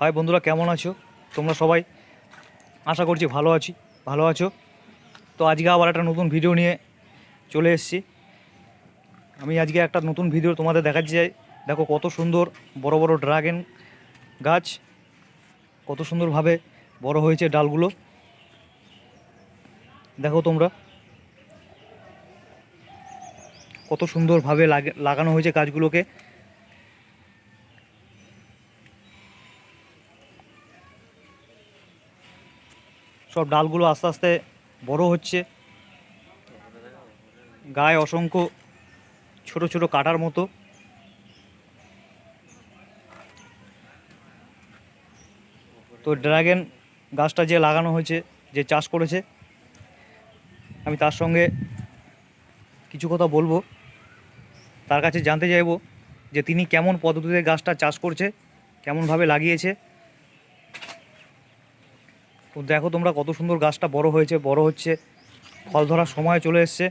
High বন্ধুরা, কেমন আছো? তোমরা সবাই? আশা করছি ভালো আছি, ভালো আছো। তো আজকে আবার একটা নতুন ভিডিও নিয়ে চলে এসেছি। আমি আজকে একটা নতুন ভিডিও তোমাদের দেখাচ্ছি চাই। দেখো কত সুন্দর বড় বড় ড্রাগন গাছ, কত সুন্দরভাবে বড় হয়েছে ডালগুলো। দেখো তোমরা। কত সুন্দরভাবে লাগানো হয়েছে গাছগুলোকে। সব ডালগুলো আস্তে আস্তে বড় হচ্ছে। গায়ে অসংখ্য ছোট ছোট কাটার মতো। তো ড্রাগন গাছটা যে লাগানো হয়েছে, যে চাষ করেছে, আমি তার সঙ্গে কিছু কথা বলব। তার কাছে জানতে চাইব যে তিনি কেমন পদ্ধতিতে গাছটা চাষ করছে, কেমনভাবে লাগিয়েছে তো দেখো তোমরা কত সুন্দর গাছটা বড় হয়েছে, বড় হচ্ছে। ফল ধরার সময় চলে এসছে।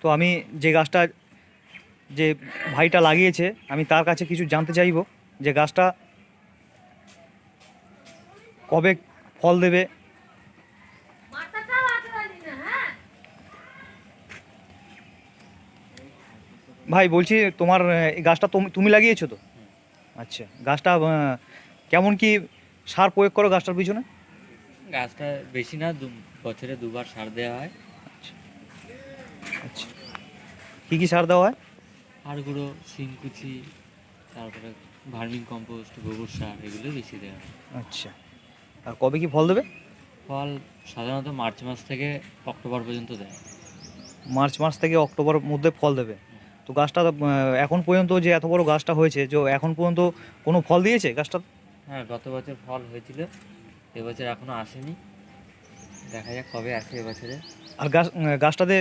তো আমি যে গাছটা, যে ভাইটা লাগিয়েছে, আমি তার কাছে কিছু জানতে চাইব যে গাছটা কবে ফল দেবে। ভাই, বলছি তোমার গাছটা তুমি- লাগিয়েছো তো? আচ্ছা গাছটা কেমন কি সার প্রয়োগ করো গাছটার পিছনে? গাছটা বেশি না দু বছরে দুবার সার দেওয়া হয়। আচ্ছা। কী কী সার দেওয়া হয়? হাড়গুঁড়ো শিংকুচি তারপরে ভার্মিং কম্পোস্ট গোবর সার এগুলো বেশি দেওয়া হয়। আচ্ছা। আর কবে কি ফল দেবে? ফল সাধারণত মার্চ মাস থেকে অক্টোবর পর্যন্ত দেয়। মার্চ মাস থেকে অক্টোবর মধ্যে ফল দেবে। তো গাছটা এখন পর্যন্ত যে এত বড় গাছটা হয়েছে যে এখন পর্যন্ত কোনো ফল দিয়েছে গাছটা? হ্যাঁ গত বছর ফল হয়েছিল এবছর এখনও আসেনি। দেখা যাক কবে আসে এবছরে। আর গাছ গাছটাতে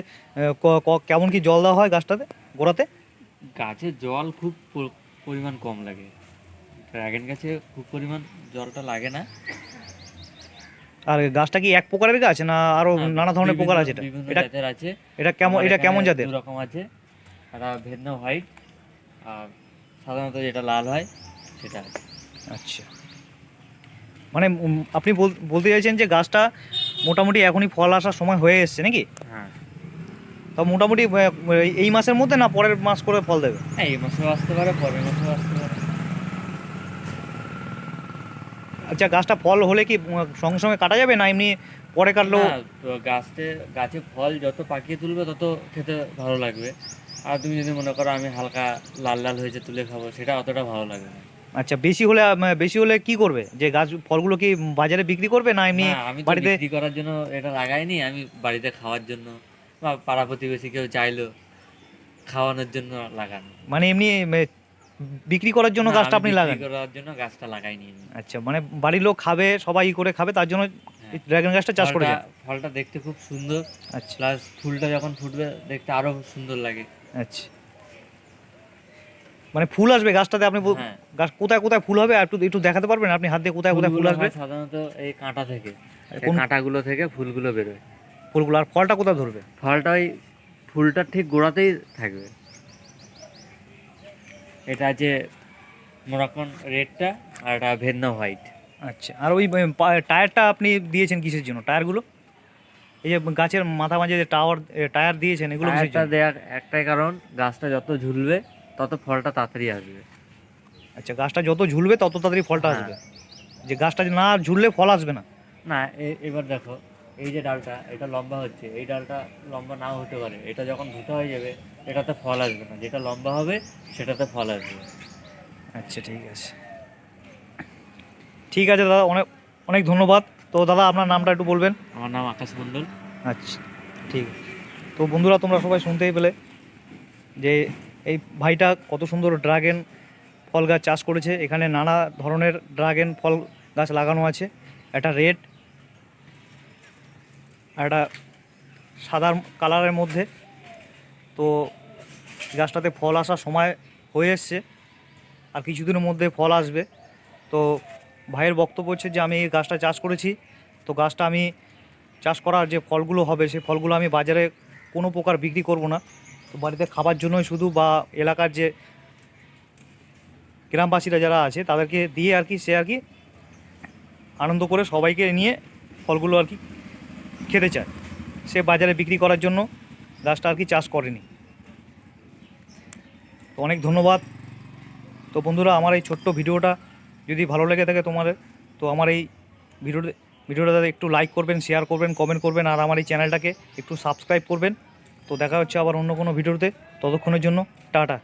কেমন কি জল দেওয়া হয় গাছটাতে গোড়াতে? গাছে জল খুব পরিমাণ কম লাগে। ড্রাগন গাছে খুব পরিমাণ জলটা লাগে না। আর গাছটা কি এক প্রকারের গাছ না আরও হ্যাঁ, নানা ধরনের প্রকার আছে এটা? এটা জাতের আছে। এটা কেমন এটা কেমন জাতের? দু রকম আছে। একটা ভেন্ন হোয়াইট আর সাধারণত যেটা লাল হয় সেটা আছে। আচ্ছা। মানে আপনি বল- বলতে চাইছেন যে গাছটা মোটামুটি এখনই ফল আসার সময় হয়ে এসছে নাকি? হ্যাঁ। তো মোটামুটি এই মাসের মধ্যে না পরের মাস করে ফল দেবে? হ্যাঁ এই মাসেও আসতে পারে পরের মাসেও আসতে পারে। আচ্ছা গাছটা ফল হলে কি সঙ্গে সঙ্গে কাটা যাবে না এমনি পরে কাটলেও গাছতে গাছে ফল যত পাকিয়ে তুলবে তত খেতে ভালো লাগবে। আর তুমি যদি মনে করো আমি হালকা লাল লাল হয়েছে তুলে খাব সেটা অতটা ভালো লাগবে না। আচ্ছা বেশি হলে বেশি হলে কি করবে? যে গাছ ফলগুলো কি বাজারে বিক্রি করবে না এমনি আমি বাড়িতে? বিক্রি করার জন্য এটা লাগাইনি আমি বাড়িতে খাওয়ার জন্য। বা পাড়া প্রতিবেশী কেউ চাইলো খাওয়ানোর জন্য লাগানো। মানে এমনি বিক্রি করার জন্য গাছটা আপনি লাগান? করার জন্য গাছটা লাগাইনি আচ্ছা মানে বাড়ির লোক খাবে সবাই ই করে খাবে তার জন্য হ্যাঁ। ড্রাগন গাছটা চাষ করেছে ফলটা- ফলটা দেখতে খুব সুন্দর। আচ্ছা। প্লাস ফুলটা যখন ফুটবে দেখতে আরও সুন্দর লাগে। আচ্ছা। মানে ফুল আসবে গাছটাতে আপনি হ্যাঁ। গাছ কোথায় কোথায় ফুল হবে একটু একটু দেখাতে পারবেন? আপনি হাত দিয়ে কোথায় কোথায় ফুল আসবে? সাধারণত এই কাঁটা থেকে। কোন- কাঁটাগুলো থেকে ফুলগুলো বেরোয়। ফুলগুলো আর ফলটা কোথায় ধরবে? ফলটা ওই ফুলটার ঠিক গোড়াতেই থাকবে। এটা আছে মোরাকন রেডটা আর এটা ভেন্না হোয়াইট। আচ্ছা আর ওই টায়ারটা আপনি দিয়েছেন কিসের জন্য? টায়ারগুলো? এই যে গাছের মাথা মাঝে যে টাওয়ার টায়ার দিয়েছেন এগুলো দেওয়ার একটাই কারণ গাছটা যত ঝুলবে তত ফলটা তাড়াতাড়ি আসবে। আচ্ছা গাছটা যত ঝুলবে তত তাড়াতাড়ি ফলটা হ্যাঁ। আসবে। যে গাছটা না ঝুললে ফল আসবে না। না এবার দেখো এই যে ডালটা এটা লম্বা হচ্ছে এই ডালটা লম্বা নাও হতে পারে। এটা যখন ধুতে হয়ে যাবে এটাতে ফল আসবে না। যেটা লম্বা হবে সেটাতে ফল আসবে। আচ্ছা ঠিক আছে। ঠিক আছে দাদা অনেক অনেক ধন্যবাদ। তো দাদা আপনার নামটা একটু বলবেন? আমার নাম আকাশ মণ্ডল। আচ্ছা ঠিক। তো বন্ধুরা তোমরা সবাই শুনতেই পেলে যে এই ভাইটা কত সুন্দর ড্রাগন ফল গাছ চাষ করেছে। এখানে নানা ধরনের ড্রাগন ফল গাছ লাগানো আছে। একটা রেড, একটা সাদা কালারের মধ্যে। তো গাছটাতে ফল আসার সময় হয়ে এসছে। আর কিছুদিনের মধ্যে ফল আসবে। তো ভাইয়ের বক্তব্য হচ্ছে যে, আমি এই গাছটা চাষ করেছি। তো গাছটা আমি চাষ করার যে ফলগুলো হবে সেই ফলগুলো আমি বাজারে কোনো প্রকার বিক্রি করব না। তো বাড়িতে খাবার জন্যই শুধু বা এলাকার যে গ্রামবাসীরা যারা আছে, তাদেরকে দিয়ে আর কি সে আর কি আনন্দ করে সবাইকে নিয়ে ফলগুলো আর কি খেতে চায়। সে বাজারে বিক্রি করার জন্য গাছটা আর কি চাষ করেনি। তো অনেক ধন্যবাদ। তো বন্ধুরা, আমার এই ছোট্ট ভিডিওটা যদি ভালো লেগে থাকে তোমাদের, তো আমার এই ভিডিও ভিডিওটা একটু লাইক করবেন শেয়ার করবেন কমেন্ট করবেন, আর আমার এই চ্যানেলটাকে একটু সাবস্ক্রাইব করবেন। তো দেখা হচ্ছে আবার অন্য কোনো ভিডিওতে। ততক্ষণের জন্য টাটা।